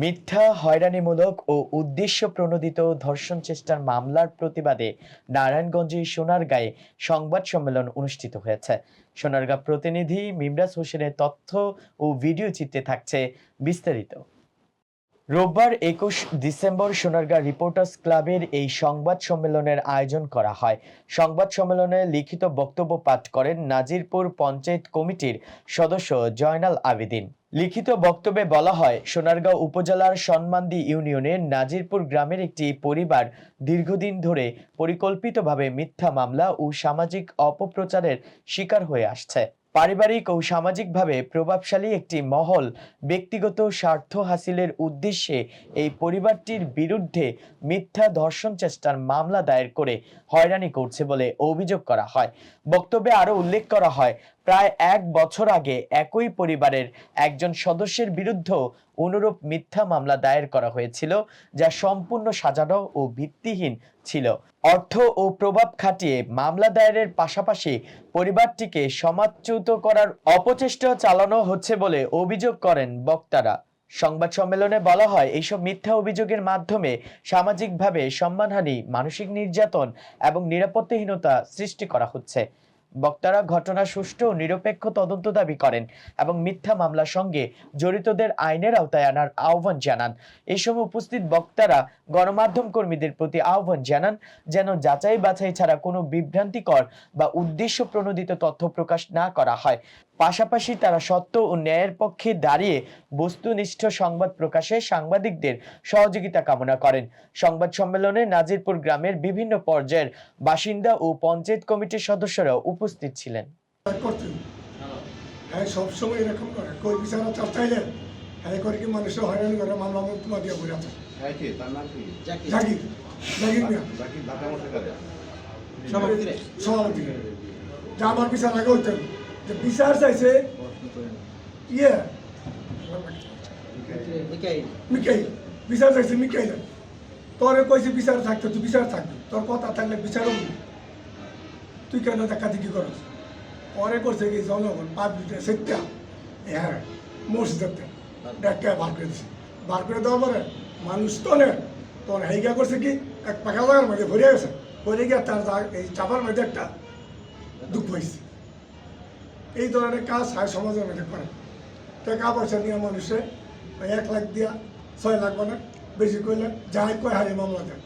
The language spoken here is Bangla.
মিথ্যা, হয়রানিমূলক ও উদ্দেশ্য প্রণোদিত ধর্ষণ চেষ্টার মামলার প্রতিবাদে নারায়ণগঞ্জের সোনারগাঁয়ে সংবাদ সম্মেলন অনুষ্ঠিত হয়েছে। সোনারগাঁ প্রতিনিধি মিমরাজ হোসেনের তথ্য ও ভিডিও চিত্রে থাকছে বিস্তারিত। রোববার একুশ ডিসেম্বর সোনারগাঁ রিপোর্টার্স ক্লাবের এই সংবাদ সম্মেলনের আয়োজন করা হয়। সংবাদ সম্মেলনে লিখিত বক্তব্য পাঠ করেন নাজিরপুর পঞ্চায়েত কমিটির সদস্য জয়নাল আবেদিন। লিখিত বক্তব্যে বলা হয়, সোনারগাঁও উপজেলার সন্মান্দি ইউনিয়নের নাজিরপুর গ্রামের একটি পরিবার দীর্ঘদিন ধরে পরিকল্পিতভাবে মিথ্যা মামলা ও সামাজিক অপপ্রচারের শিকার হয়ে আসছে। পারিবারিক ও সামাজিকভাবে প্রভাবশালী একটি মহল ব্যক্তিগত স্বার্থ হাসিলের উদ্দেশ্যে এই পরিবারটির বিরুদ্ধে মিথ্যা ধর্ষণ চেষ্টার মামলা দায়ের করে হয়রানি করছে বলে অভিযোগ করা হয়। বক্তব্যে আরও উল্লেখ করা হয় প্রায় এক বছর আগে একই পরিবারের একজন সদস্যের বিরুদ্ধেও অনুরূপ মিথ্যা মামলা দায়ের করা হয়েছিল, যা সম্পূর্ণ সাজানো ও ভিত্তিহীন ছিল। অর্থ ও প্রভাব খাটিয়ে মামলা দায়েরের পাশাপাশি পরিবারটিকে সমাজচ্যুত করার অপচেষ্টা চালানো হচ্ছে বলে অভিযোগ করেন বক্তারা। সংবাদ সম্মেলনে বলা হয়, এইসব মিথ্যা অভিযোগের মাধ্যমে সামাজিকভাবে সম্মানহানি, মানসিক নির্যাতন এবং নিরাপত্তাহীনতা সৃষ্টি করা হচ্ছে। বক্তারা ঘটনা সুষ্ঠু ও নিরপেক্ষ তদন্ত দাবি করেন এবং মিথ্যা মামলার সঙ্গে জড়িতদের আইনের আওতায় আনার আহ্বান জানান। এই সময় উপস্থিত বক্তারা গণমাধ্যম কর্মীদের প্রতি আহ্বান জানান যেন যাচাই বাছাই ছাড়া কোনো বিভ্রান্তিকর বা উদ্দেশ্য প্রণোদিত তথ্য প্রকাশ না করা হয়। পাশাপাশি তারা সত্য ও ন্যায়ের পক্ষে দাঁড়িয়ে বস্তুনিষ্ঠ সংবাদ প্রকাশে সাংবাদিকদের সহযোগিতা কামনা করেন। সংবাদ সম্মেলনে নাজিরপুর গ্রামের বিভিন্ন পর্যায়ের বাসিন্দা ও পঞ্চায়েত কমিটির সদস্যরা উপস্থিত ছিলেন। হ্যাঁ সবসময় এরকম করে। কই বিচারা চাপ চাইলে হ্যাঁ করে কি মানুষের হয়রান করে? মামলা মুক্তমা দিয়ে ঘুরে আছে। হ্যাঁ কি? তার নাম কি? জাকির। জাকির। মিয়া। জাকির ঢাকা মশা করে। সভাপতি। সভাপতি। যে আমার বিচার আগে হইতেন যে বিচার চাইছে ইয়ে মিকাইল। বিচার চাইছে মিকাইল। তোরে কইছে বিচার থাকতে তুই বিচার থাকবি। তোর কথা থাকলে বিচারও। তুই কেন দেখা দিকি করস? পরে করছে কি জনগণ পাবলিকে সেটা হ্যাঁ মসজিদতে ডাক্তার বার করে দিছে। বার করে দেওয়ার পরে মানুষ তো নে তোর হেগা করছে কি এক পাখা জায়গার মধ্যে ভরে গেছে। ভরে গিয়ে তার এই চাপার মধ্যে একটা দুঃখ হয়েছে এই ধরনের কাজ সারা সমাজের মধ্যে করে। টাকা পয়সা নিয়ে মানুষে এক লাখ দিয়া ছয় লাখ মানে বেশি করলে যাই কয় হারে মামলা দেয়।